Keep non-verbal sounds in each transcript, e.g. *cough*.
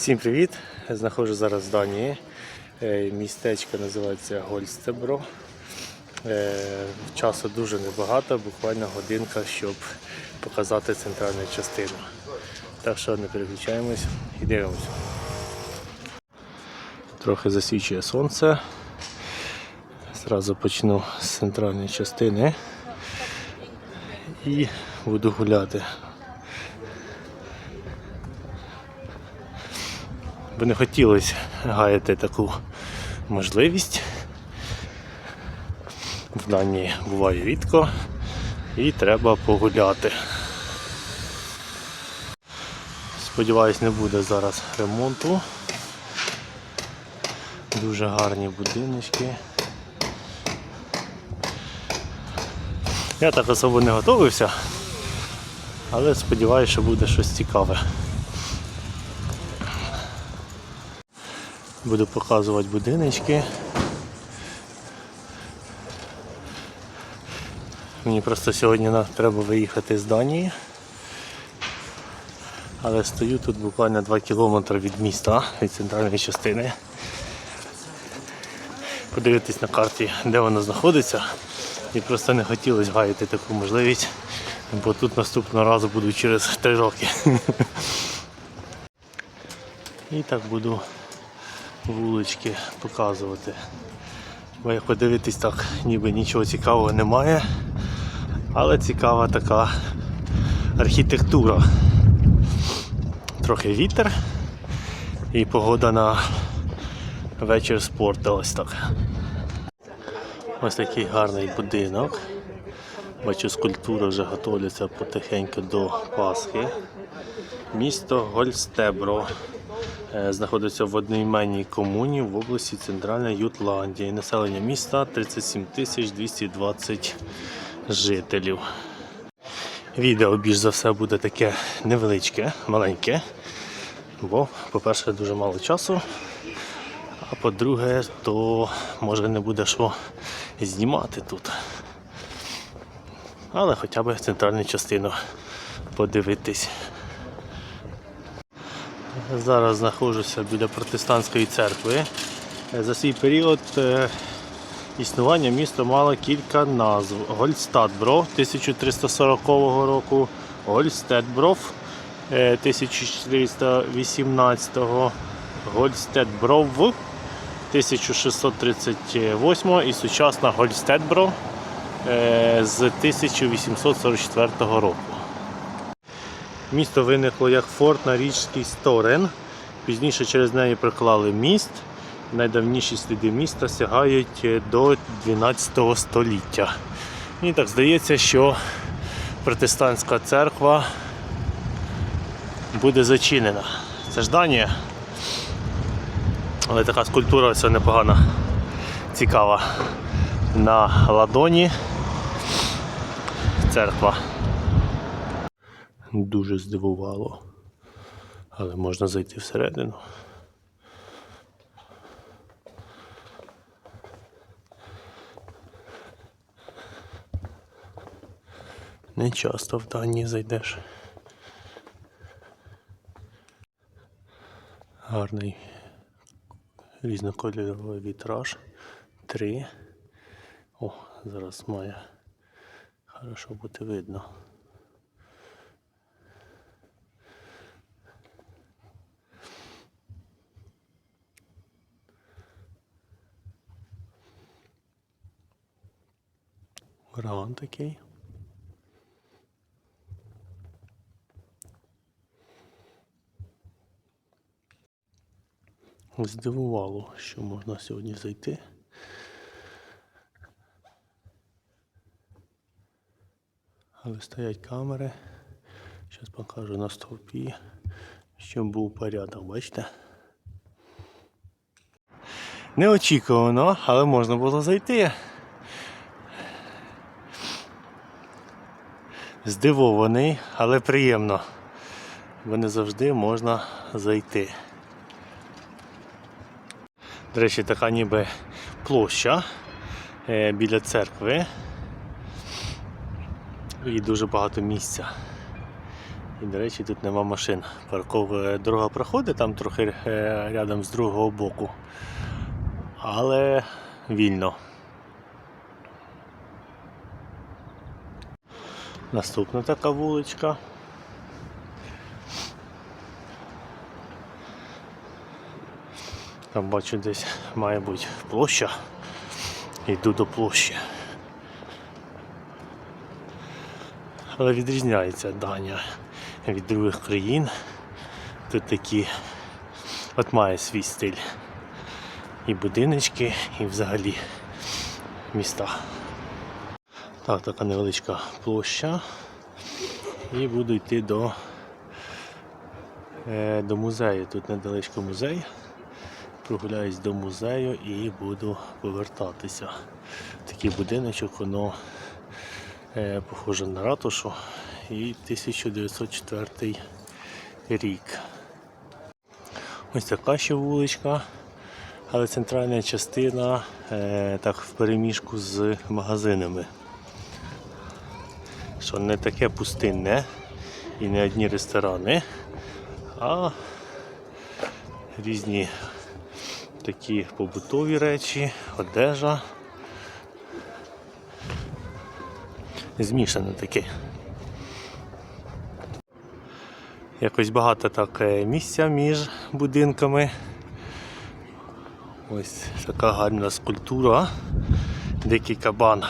Всім привіт! Знаходжу зараз в Данії. Е, Містечко називається Гольстебро. Е, Часу дуже небагато, буквально годинка, щоб показати центральну частину. Так що не переключаємось і дивимося. Трохи засвічує сонце. Зразу почну з центральної частини і буду гуляти. Би не хотілося гаяти таку можливість. В Данії буває рідко і треба погуляти. Сподіваюсь, не буде зараз ремонту. Дуже гарні будиночки. Я так особо не готувався, але сподіваюся, що буде щось цікаве. Буду показувати будиночки. Мені просто сьогодні треба виїхати з Данії. Але стою тут буквально 2 кілометри від міста, від центральної частини. Подивитись на карті, де воно знаходиться. І просто не хотілося гаяти таку можливість, бо тут наступного разу буду через 3 роки. *laughs* І так буду вулички показувати. Бо як подивитись, так ніби нічого цікавого немає, але цікава така архітектура. Трохи вітер і погода на вечір спорту ось так. Ось такий гарний будинок. Бачу, скульптури вже готуються потихеньку до Пасхи. Місто Гольстебро знаходиться в одноіменній комуні в області Центральна Ютландія. Населення міста 37 тисяч 220 жителів. Відео більш за все буде таке невеличке, маленьке. Бо, по-перше, дуже мало часу. А по-друге, то може не буде що знімати тут. Але хоча б центральну частину подивитись. Зараз знаходжуся біля протестантської церкви. Е, За свій період е, існування місто мало кілька назв. Гольстадбро 1340 року, Гольстедбров е, 1418, Гольстедбров 1638 і сучасна Гольстедбро е, з 1844 року. Місто виникло як форт на річці Сторен. Пізніше через неї приклали міст. Найдавніші сліди міста сягають до 12 століття. Мені так здається, що протестантська церква буде зачинена. Це ж Данія. Але така скульптура ось непогана, цікава. На ладоні церква дуже здивувало. Але можна зайти всередину. Не часто в Данії зайдеш. Гарний різнокольоровий вітраж. Три. О, зараз має хорошо бути видно. Гран такий. Здивувало, що можна сьогодні зайти. Але стоять камери. Зараз покажу на стовпі, щоб був порядок, бачите? Неочікувано, але можна було зайти. Здивований, але приємно. Бо не завжди можна зайти. До речі, така ніби площа е, біля церкви. І дуже багато місця. І, до речі, тут нема машин. Паркова дорога проходить там трохи е, рядом з другого боку. Але вільно. Наступна така вуличка. Там бачу десь має бути площа. Йду до площі. Але відрізняється Данія від других країн. Тут такі от має свій стиль. І будиночки, і взагалі міста. Так, така невеличка площа. І буду йти до, е, до музею. Тут недалечко музей. Прогуляюсь до музею і буду повертатися. Такий будиночок, воно е, похоже на ратушу. І 1904 рік. Ось така ще вуличка, але центральна частина е, так в переміжку з магазинами. Що не таке пустинне і не одні ресторани, а різні такі побутові речі, одежа. Змішане таке. Якось багато так е, місця між будинками. Ось така гарна скульптура. Дикий кабан.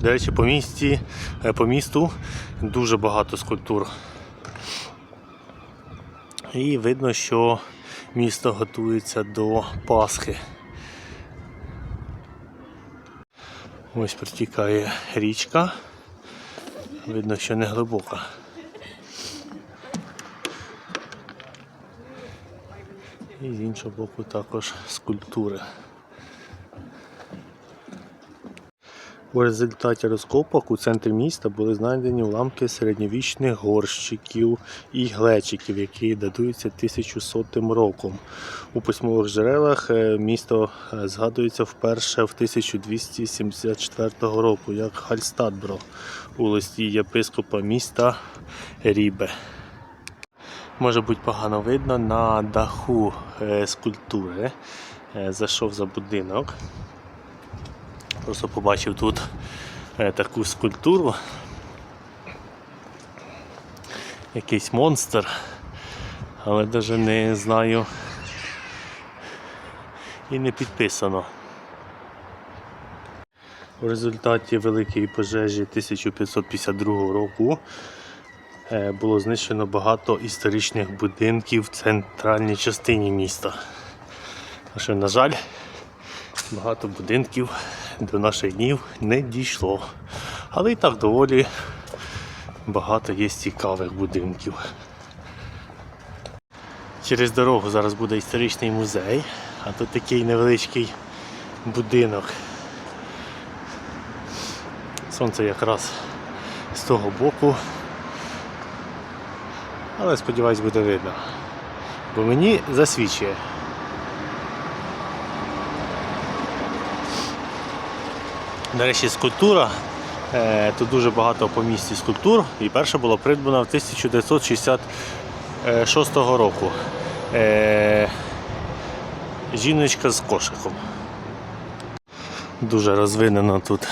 До речі, по місті, е, по місту дуже багато скульптур. І видно, що місто готується до Пасхи. Ось протікає річка. Видно, що не глибока. І з іншого боку також скульптури. У результаті розкопок у центрі міста були знайдені уламки середньовічних горщиків і глечиків, які датуються 1100 роком. У письмових джерелах е, місто е, згадується вперше в 1274 року як Хальстадбро у листі єпископа міста Рібе. Може бути погано видно на даху е, скульптури. Зайшов за будинок. Просто побачив тут е, таку скульптуру. Якийсь монстр, але навіть не знаю і не підписано. У результаті великої пожежі 1552 року е, було знищено багато історичних будинків в центральній частині міста. Що, на жаль, багато будинків до наших днів не дійшло. Але і так доволі багато є цікавих будинків. Через дорогу зараз буде історичний музей, а тут такий невеличкий будинок. Сонце якраз з того боку. Але сподіваюсь буде видно. Бо мені засвічує. До речі, скульптура. Е, Тут дуже багато по місті скульптур. І перша була придбана в 1966 року. Е, Жіночка з кошиком. Дуже розвинено тут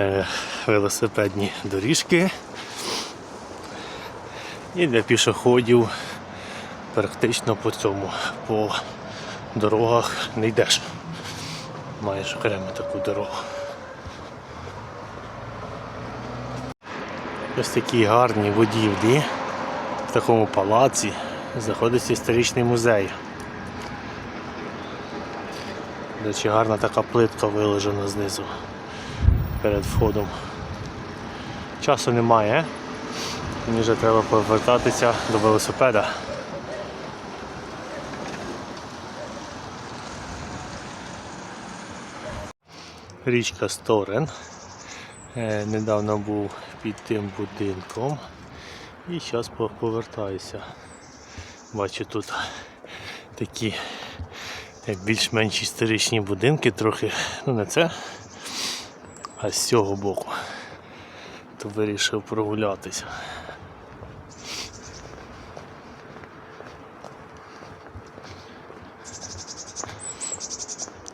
е, велосипедні доріжки. І для пішоходів практично по цьому, по дорогах не йдеш. Маєш окремо таку дорогу. Ось такі гарні будівлі. В такому палаці знаходиться історичний музей. До речі, гарна така плитка виложена знизу перед входом. Часу немає. Мені вже треба повертатися до велосипеда. річка Сторен. Е, недавно був під тим будинком і зараз повертаюся. Бачу тут такі більш-менш історичні будинки, трохи, ну не це, а з цього боку, то вирішив прогулятися.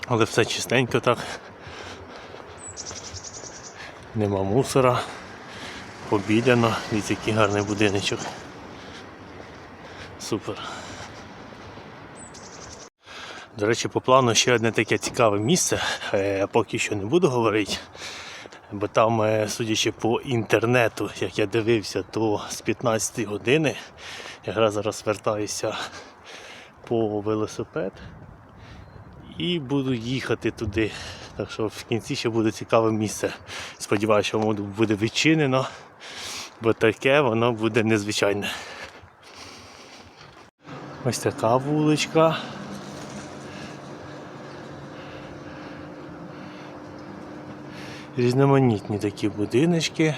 Але все чистенько так. Нема мусора. Побіляно. Дивіться, який гарний будиночок. Супер. До речі, по плану ще одне таке цікаве місце. Е, Поки що не буду говорити. Бо там, е, судячи по інтернету, як я дивився, то з 15 години якраз зараз вертаюся по велосипед і буду їхати туди. Так що в кінці ще буде цікаве місце. Сподіваюся, що воно буде відчинено, бо таке воно буде незвичайне. Ось така вуличка. Різноманітні такі будиночки,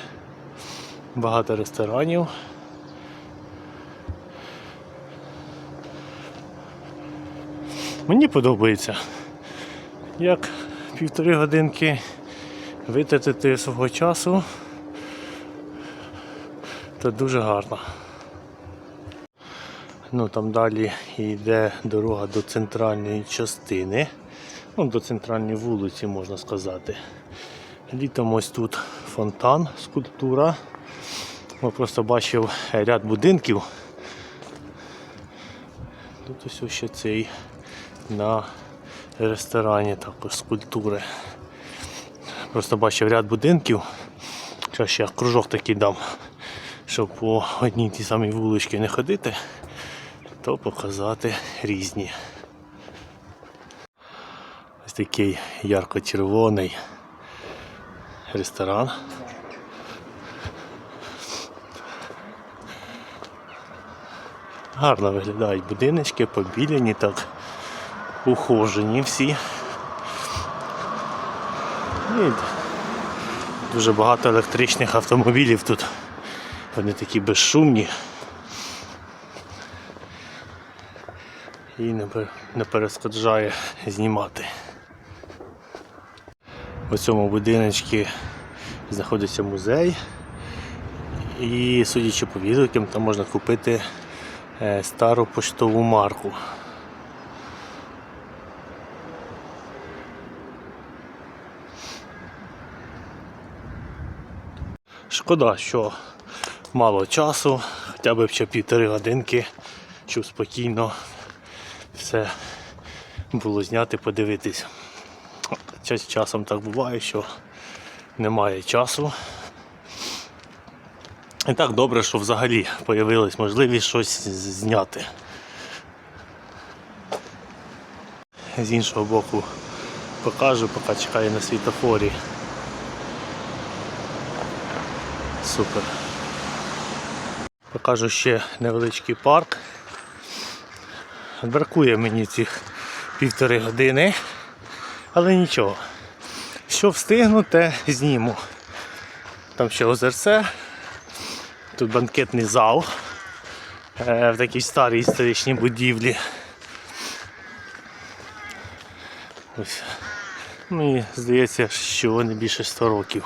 багато ресторанів. Мені подобається, як півтори годинки витратити свого часу, то дуже гарно. Ну там далі йде дорога до центральної частини, ну до центральної вулиці можна сказати. Літом ось тут фонтан, скульптура. Я просто бачив ряд будинків. Тут ось ще цей на ресторані також скульптури. Просто бачив ряд будинків. Зараз ще кружок такий дам, щоб по одній тій самій вуличці не ходити, то показати різні. Ось такий ярко-червоний ресторан. Гарно виглядають будиночки, побілені так, ухожені всі. І дуже багато електричних автомобілів тут. Вони такі безшумні. І не, пер- перешкоджає знімати. У цьому будиночці знаходиться музей. І судячи по відгукам, там можна купити е, стару поштову марку. Шкода, що мало часу, хоча б ще півтори годинки, щоб спокійно все було зняти, подивитись. Час часом так буває, що немає часу. І так добре, що взагалі з'явилась можливість щось зняти. З іншого боку покажу, поки чекаю на світофорі. Супер. Покажу ще невеличкий парк. Бракує мені цих півтори години, але нічого. Що встигну, те зніму. Там ще озерце, тут банкетний зал е, в такій старій історичній будівлі. Ось. Мені здається, що не більше 100 років.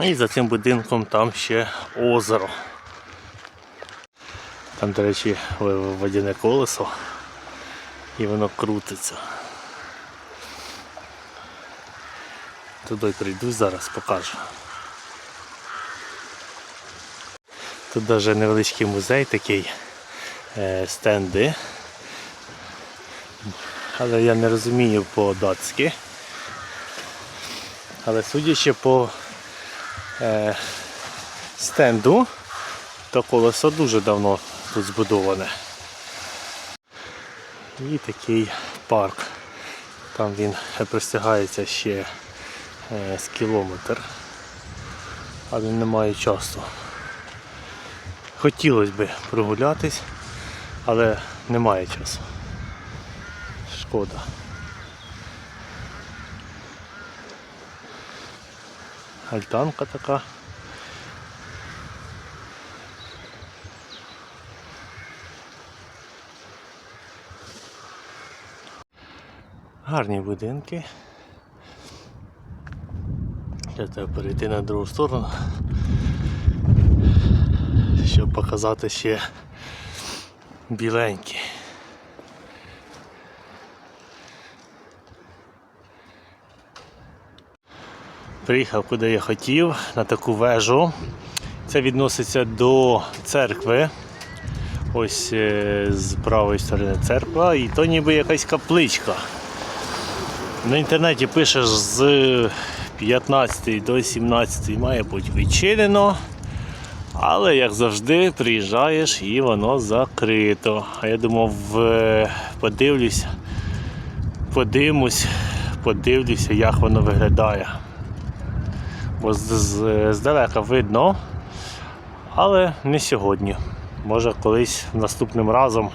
І за цим будинком там ще озеро. Там, до речі, водяне колесо і воно крутиться. Туди прийду зараз, покажу. Тут навіть невеличкий музей такий, е, стенди. Але я не розумію по-датськи. Але судячи по е, стенду, то колесо дуже давно тут збудоване. І такий парк. Там він простягається ще е, з кілометр, але немає часу. Хотілося б прогулятись, але немає часу. Шкода. Альтанка така. Гарні будинки. Треба перейти на другу сторону, щоб показати ще біленькі. Приїхав куди я хотів, на таку вежу. Це відноситься до церкви. Ось е, з правої сторони церква, і то ніби якась капличка. На інтернеті пишеш з 15 до 17 має бути відчинено. Але як завжди приїжджаєш і воно закрито. А я думав, подивлюсь, подивимось, подивлюся, як воно виглядає. Бо здалека видно, але не сьогодні. Може колись наступним разом,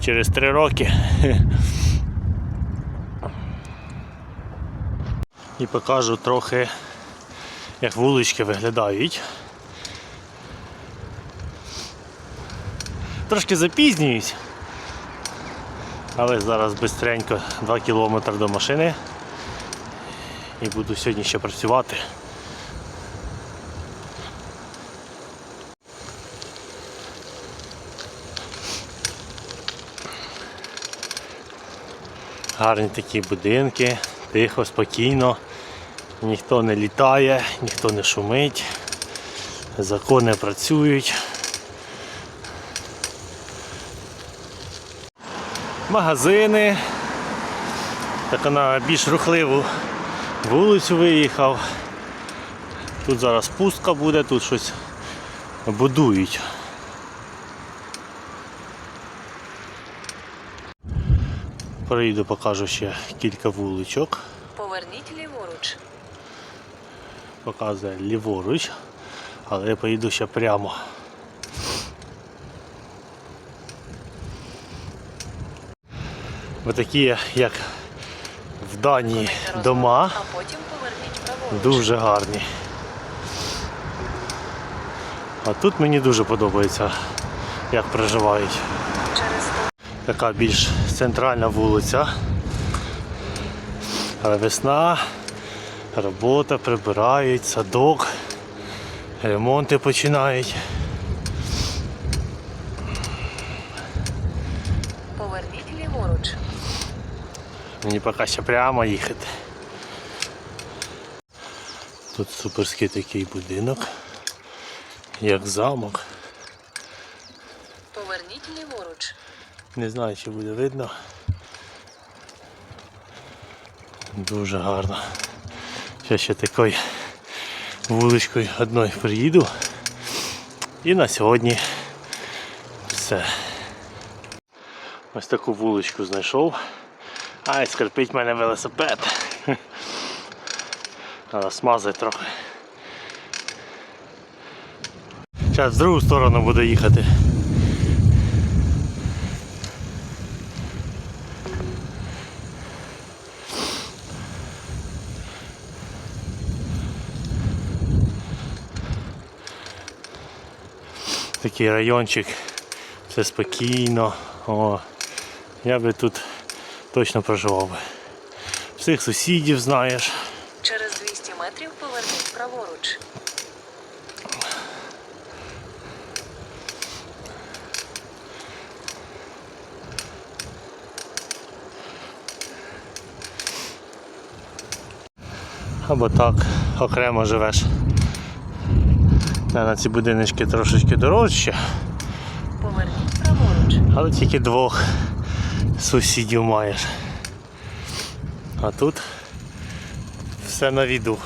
через три роки. *laughs* І покажу трохи, як вулички виглядають. Трошки запізнююсь, але зараз бистренько 2 кілометри до машини і буду сьогодні ще працювати. Гарні такі будинки, тихо, спокійно, ніхто не літає, ніхто не шумить, закони працюють. Магазини. Так на більш рухливу вулицю виїхав. Тут зараз пустка буде, тут щось будують. Проїду, покажу ще кілька вуличок. Поверніть ліворуч. Показує ліворуч, але я поїду ще прямо. Ось такі, як в Данії, дома. Дуже гарні. А тут мені дуже подобається, як проживають. Така більш центральна вулиця. Але весна, робота, прибирають, садок, ремонти починають. поверніть ліворуч. Мені поки ще прямо їхати. Тут суперський такий будинок, як замок. Поверніть ліворуч. Не знаю, чи буде видно. Дуже гарно. Зараз ще такою вуличкою одною приїду. І на сьогодні все. Ось таку вуличку знайшов. Ай, скрипить мене велосипед. Треба смазати трохи. Зараз в другу сторону буду їхати. Такий райончик, все спокійно. О, я би тут точно проживав би. Всіх сусідів знаєш. Через 200 метрів поверніть праворуч. Або так окремо живеш. Та На ці будиночки трошечки дорожче, Поверніть праворуч. але тільки двох сусідів маєш. А тут все на віду.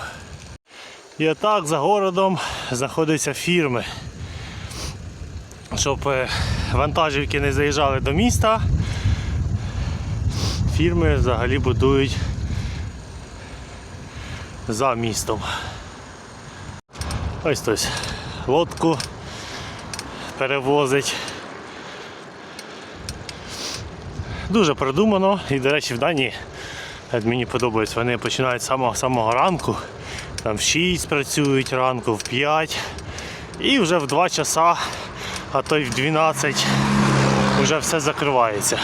І отак за городом знаходяться фірми. Щоб е, вантажівки не заїжджали до міста, фірми взагалі будують за містом. Ось хтось лодку перевозить. Дуже продумано і, до речі, в Данії мені подобається, вони починають з самого самого ранку, там в 6 працюють ранку, в 5 і вже в 2 часа, а то й в 12 вже все закривається.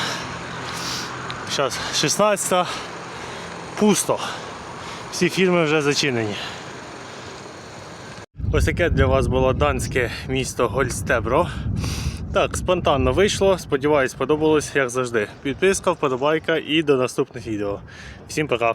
Зараз 16 пусто. Всі фірми вже зачинені. Ось таке для вас було данське місто Гольстебро. Так, спонтанно вийшло. Сподіваюсь, сподобалось, як завжди. Підписка, вподобайка і до наступних відео. Всім пока!